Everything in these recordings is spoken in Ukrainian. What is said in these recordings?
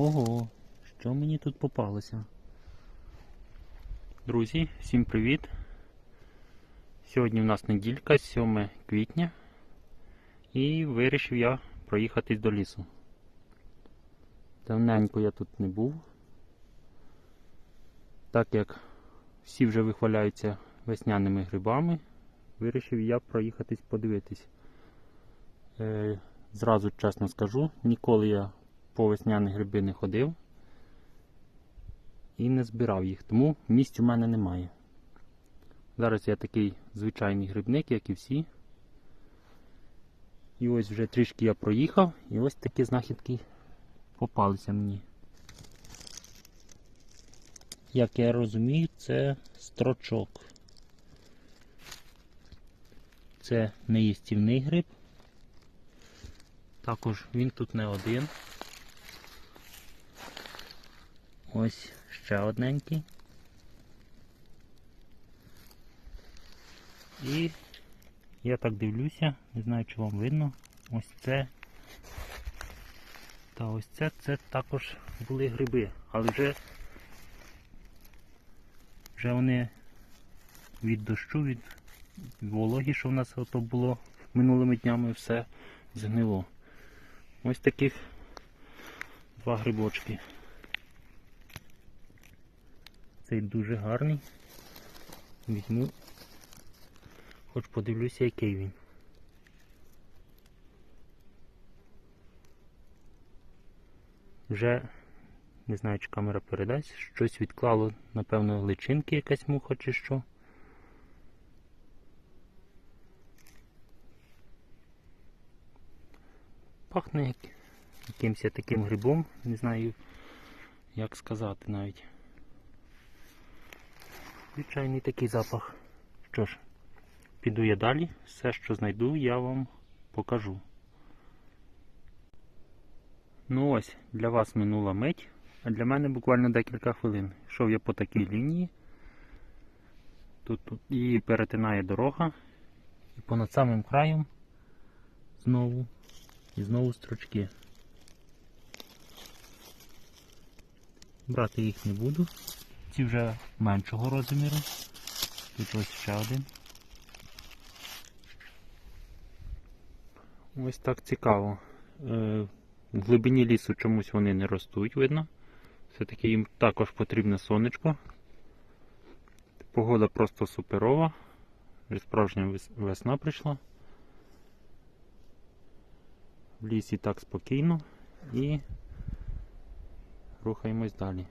Ого, що мені тут попалося? Друзі, всім привіт! Сьогодні в нас неділька, 7 квітня, і вирішив я проїхатись до лісу. Давненько я тут не був, так як всі вже вихваляються весняними грибами, вирішив я проїхатись подивитись. Е, зразу чесно скажу, ніколи я по весняні гриби не ходив і не збирав їх, тому місць у мене немає. Зараз я такий звичайний грибник, як і всі. І ось вже трішки я проїхав, і ось такі знахідки попалися мені. Як я розумію, це строчок. Це неїстівний гриб. Також він тут не один. Ось ще одненький. І я так дивлюся, не знаю, чи вам видно. Ось це. Та ось це, це також були гриби, але вже вже вони від дощу, від вологі, що в нас ото було минулими днями, все згнило. Ось таких два грибочки. Цей дуже гарний. Візьму, хоч подивлюся, який він. Вже не знаю, чи камера передасть, щось відклало, напевно, личинки якась муха чи що. Пахне як якимось таким грибом, не знаю, як сказати навіть. Звичайний такий запах. Що ж, піду я далі, все, що знайду, я вам покажу. Ну ось, для вас минула мить, а для мене буквально декілька хвилин. Йшов я по такій лінії. Тут, тут і перетинає дорога. І понад самим краєм знову і знову строчки. Брати їх не буду. Ці вже меншого розміру. Тут ось ще один. Ось так цікаво. Е, В глибині лісу чомусь вони не ростуть, видно. Все-таки їм також потрібне сонечко. Погода просто суперова. Вже справжня весна прийшла. В лісі так спокійно і рухаємось далі.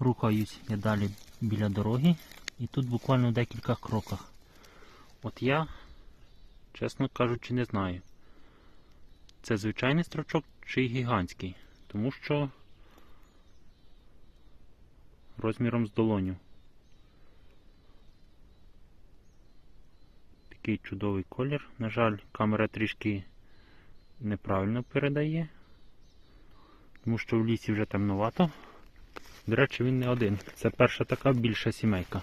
Рухаюсь я далі біля дороги і тут буквально в декілька кроках. От я, чесно кажучи, не знаю. Це звичайний строчок чи гігантський, тому що розміром з долоню. Такий чудовий колір. На жаль, камера трішки неправильно передає, тому що в лісі вже темновато. До речі, він не один. Це перша така більша сімейка.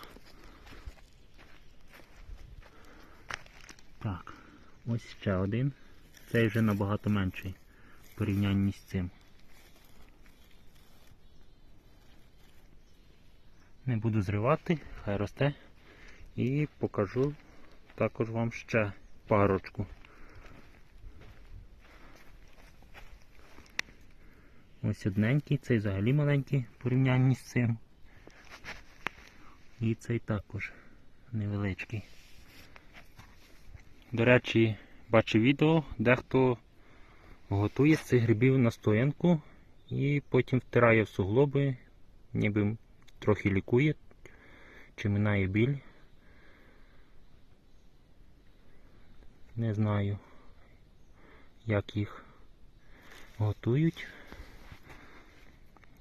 Так, ось ще один. Цей вже набагато менший в порівнянні з цим. Не буду зривати, хай росте. І покажу також вам ще парочку. Ось одненький, цей взагалі маленький в порівнянні з цим. І цей також невеличкий. До речі, бачу відео, дехто готує з цих грибів настоянку і потім втирає в суглоби, ніби трохи лікує, чи минає біль. Не знаю, як їх готують.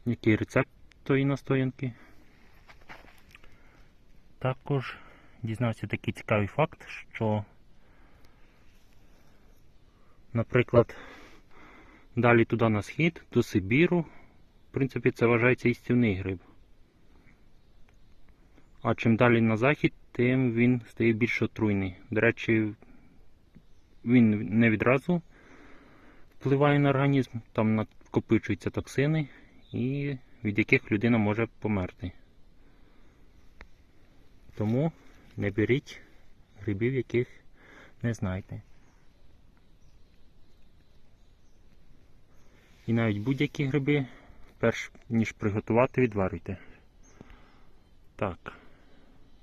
Який рецепт тої настоянки. Також дізнався такий цікавий факт, що, наприклад, далі туди на схід, до Сибіру, в принципі, це вважається істівний гриб. А чим далі на захід, тим він стає більш отруйний. До речі, він не відразу впливає на організм, там накопичуються токсини, і від яких людина може померти. Тому не беріть грибів, яких не знаєте. І навіть будь-які гриби, перш ніж приготувати, відварюйте. Так.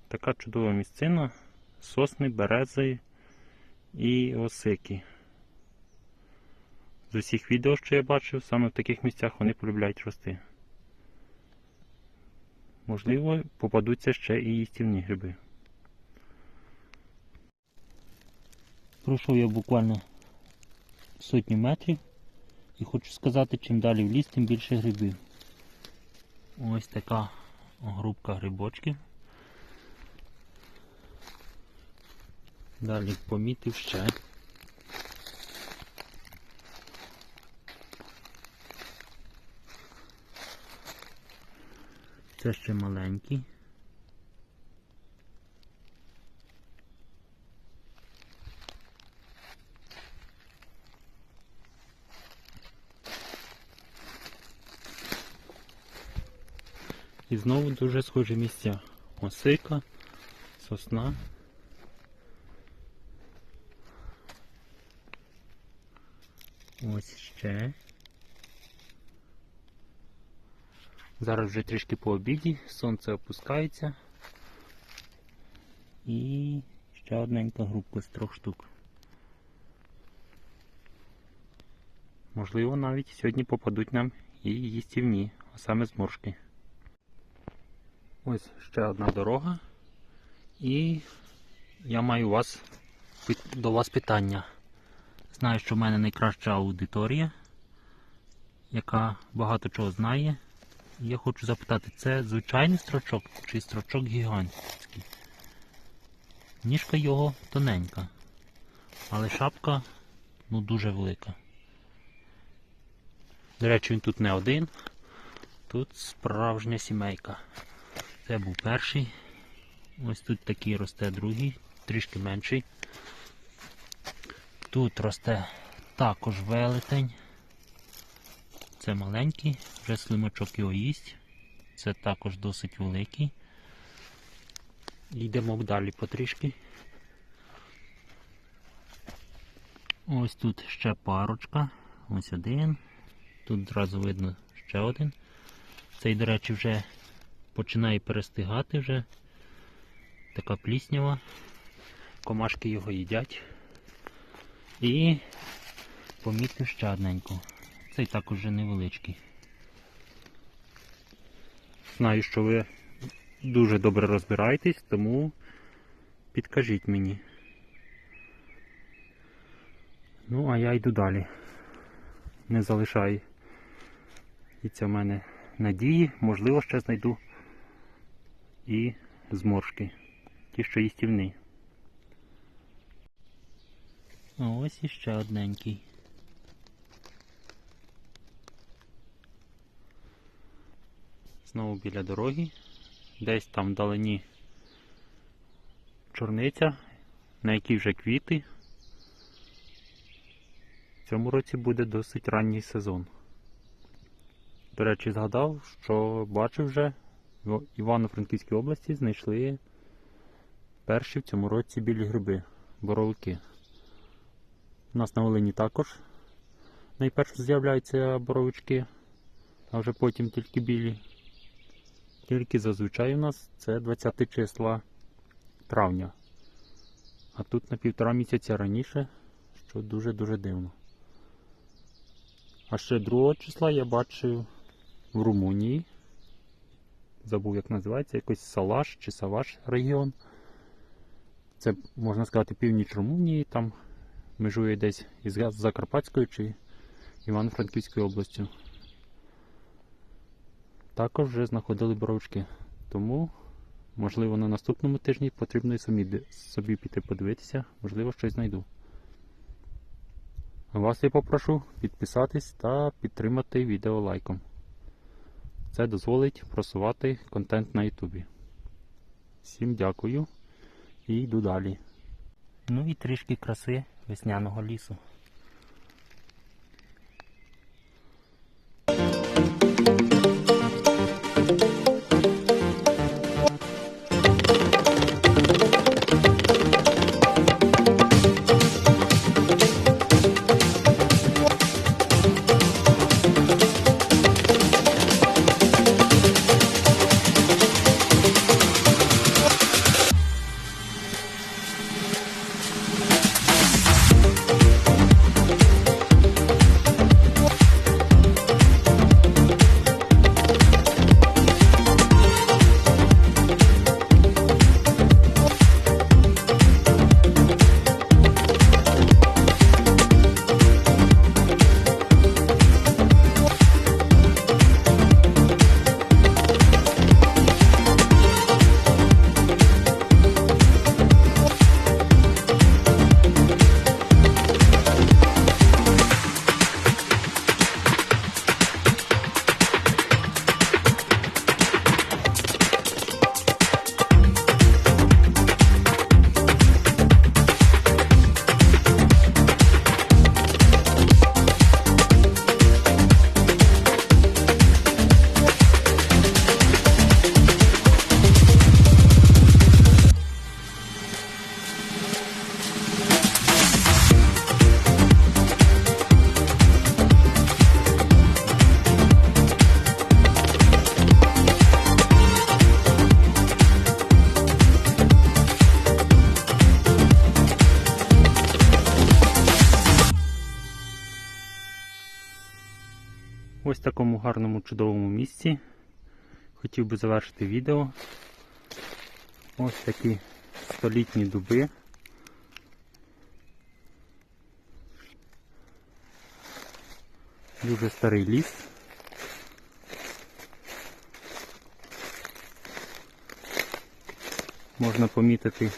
Така чудова місцина. Сосни, берези і осики. З усіх відео, що я бачив, саме в таких місцях вони полюбляють рости. Можливо, попадуться ще і їстівні гриби. Пройшов я буквально сотню метрів і хочу сказати, чим далі в ліс, тим більше грибів. Ось така грубка грибочків. Далі помітив ще. Це ще маленький. І знову дуже схожі місця. Осика, сосна. Ось ще. Зараз вже трішки по обіді, сонце опускається. І ще одненька групка з трьох штук. Можливо, навіть сьогодні попадуть нам і їстівні, а саме зморшки. Ось ще одна дорога. І я маю вас, до вас питання. Знаю, що в мене найкраща аудиторія, яка багато чого знає. Я хочу запитати, це звичайний строчок чи строчок гігантський? Ніжка його тоненька, але шапка ну, дуже велика. До речі, він тут не один, тут справжня сімейка. Це був перший. Ось тут такий росте другий, трішки менший. Тут росте також велетень. Це маленький, вже слимачок його їсть. Це також досить великий. Йдемо далі потрішки. Ось тут ще парочка. Ось один. Тут одразу видно ще один. Цей, до речі, вже починає перестигати вже. Така пліснява. Комашки його їдять. І помітив ще одненьку. Цей також невеличкий. Знаю, що ви дуже добре розбираєтесь, тому підкажіть мені. Ну, а я йду далі. Не залишай. І це в мене надії, можливо, ще знайду і зморшки. Ті, що їстівні. А ось іще одненький. Знову біля дороги. Десь там вдалині чорниця, на якій вже квіти. В цьому році буде досить ранній сезон. До речі, згадав, що бачив вже в Івано-Франківській області знайшли перші в цьому році білі гриби, боровики. У нас на Волині також найперше з'являються боровички, а вже потім тільки білі. Тільки зазвичай у нас це 20 числа травня. А тут на півтора місяця раніше, що дуже-дуже дивно. А ще 2 числа я бачив в Румунії. Забув, як називається, якийсь Салаш чи Саваш регіон. Це, можна сказати, північ Румунії, там межує десь із Закарпатською чи Івано-Франківською областю. Також вже знаходили боровички. Тому, можливо, на наступному тижні потрібно і самі собі піти подивитися, можливо, щось знайду. Вас я попрошу підписатись та підтримати відео лайком. Це дозволить просувати контент на Ютубі. Всім дякую і йду далі. Ну і трішки краси весняного лісу. Такому гарному чудовому місці. Хотів би завершити відео. Ось такі столітні дуби. Дуже старий ліс. Можна помітити,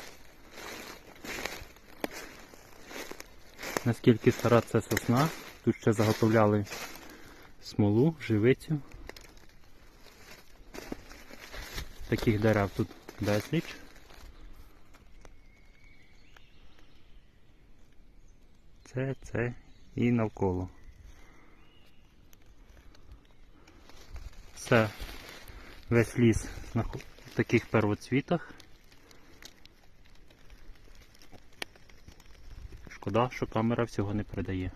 наскільки стара це сосна. Тут ще заготовляли смолу, живицю. Таких дерев тут безліч. Це, це і навколо. Все, весь ліс в таких первоцвітах. Шкода, що камера всього не передає.